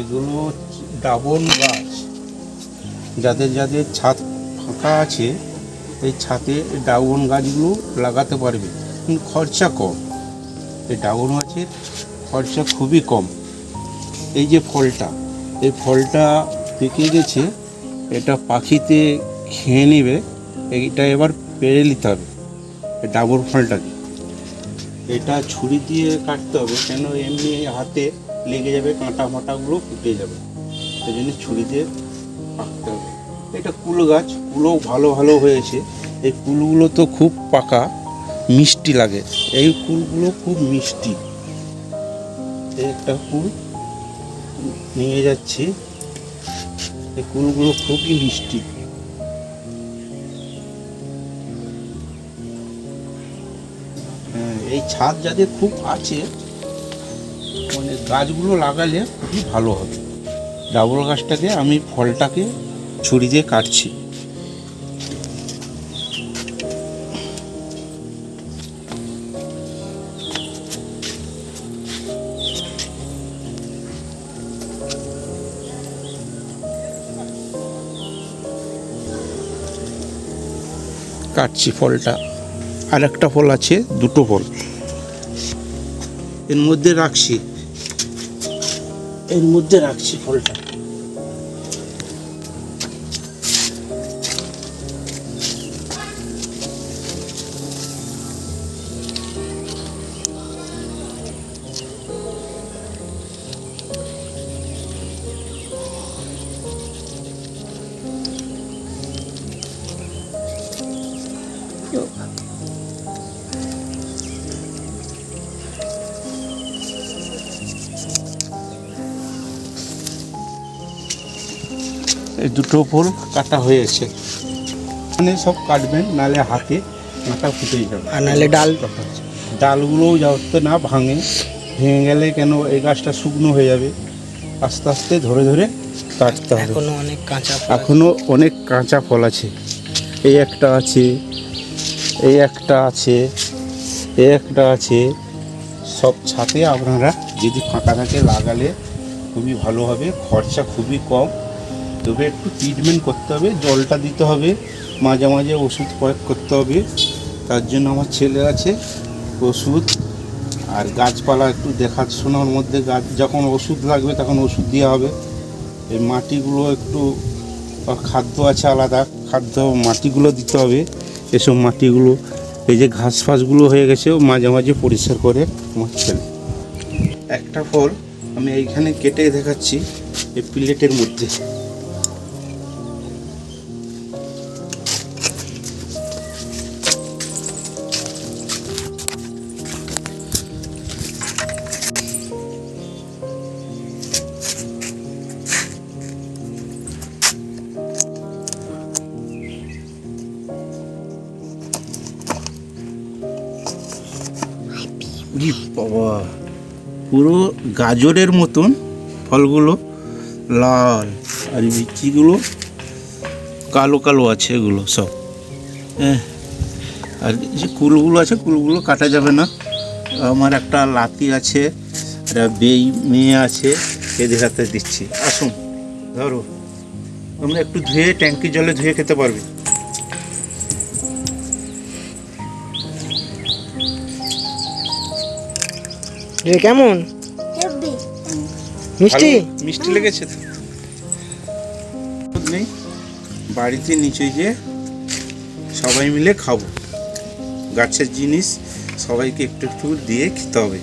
এগুলো ডাবন গাছ। যাদের যাদের ছাদ ফাঁকা আছে, এই ছাদে ডাবন গাছগুলো লাগাতে পারবে। কিন্তু খরচা কম। এই ডাবন গাছের খরচা খুবই কম। এই যে ফলটা, এই ফলটা পেকে গেছে, এটা পাখিতে খেয়ে নেবে, এইটা এবার পেরে নিতে হবে, এই ডাবর ফলটাকে। এটা ছুরি দিয়ে কাটতে হবে, কেন এমনি হাতে লেগে যাবে, কাঁটা মাটাগুলো ফুটে যাবে। সেই জন্য ছুরিতে কাটতে হবে। এটা কুল গাছ কুলো ভালো ভালো হয়েছে। এই কুলগুলো তো খুব পাকা, মিষ্টি লাগে। এই কুলগুলো খুব মিষ্টি। একটা কুল নিয়ে যাচ্ছি। এই কুলগুলো খুবই মিষ্টি। হ্যাঁ এই ছাদ যাদের খুব আছে মানে গাছগুলো লাগালে খুবই ভালো হবে। ডাবল গাছটাকে আমি ফলটাকে ছুরি দিয়ে কাটছি। কাটছি ফলটা। আর একটা ফল আছে, দুটো ফল। এর মধ্যে রাখছি। এর মধ্যে রাখছি ফলটা। এই দুটো ফুল কাটা হয়েছে। মানে সব কাটবেন নালে হাতে মাথা ফুটে যাবে। আর নাহলে ডাল। ডালগুলো যাতে না ভাঙে ভেঙে গেলে কেন এই গাছটা শুকনো হয়ে যাবে? আস্তে আস্তে ধরে ধরে কাটতে হবে। এখনও অনেক কাঁচা এখনও অনেক কাঁচা ফল আছে। এই একটা আছে এই একটা আছে এই একটা আছে। সব ছাতে আপনারা যদি ফাঁকা থাকে লাগালে খুবই ভালো হবে। খরচা খুবই কম। তবে একটু ট্রিটমেন্ট করতে হবে, জলটা দিতে হবে, মাঝে মাঝে ওষুধ প্রয়োগ করতে হবে। তার জন্য আমার ছেলে আছে, ওষুধ। আর গাছপালা একটু দেখাশোনার মধ্যে, গাছ যখন ওষুধ লাগবে তখন ওষুধ দেওয়া হবে। এই মাটিগুলো একটু খাদ্য আছে আলাদা, খাদ্য মাটিগুলো দিতে হবে। এসব মাটিগুলো, এই যে ঘাস ফাসগুলো হয়ে গেছে, ও মাঝে মাঝে পরিষ্কার করে আমার ছেলে। একটা ফল আমি এইখানে কেটে দেখাচ্ছি, এই প্লেটের মধ্যে। বাবা। পুরো গাজরের মতন ফলগুলো, লাল আর বিচিগুলো কালো কালো আছে এগুলো সব। হ্যাঁ আর যে কুলগুলো আছে, কুলগুলো কাটা যাবে না। আমার একটা লাতি আছে একটা বেই মেয়ে আছে, এদের হাতে দিচ্ছি। আসুন, ধরো। তোমরা একটু ধুয়ে ট্যাঙ্কি জলে ধুয়ে খেতে পারবে। এ কেমন? মিষ্টি? মিষ্টি লেগেছে তো। নেই। বাড়িতে নিচে গিয়ে সবাই মিলে খাব। গাছের জিনিস সবাইকে একটু একটু দিয়ে খেতে হবে।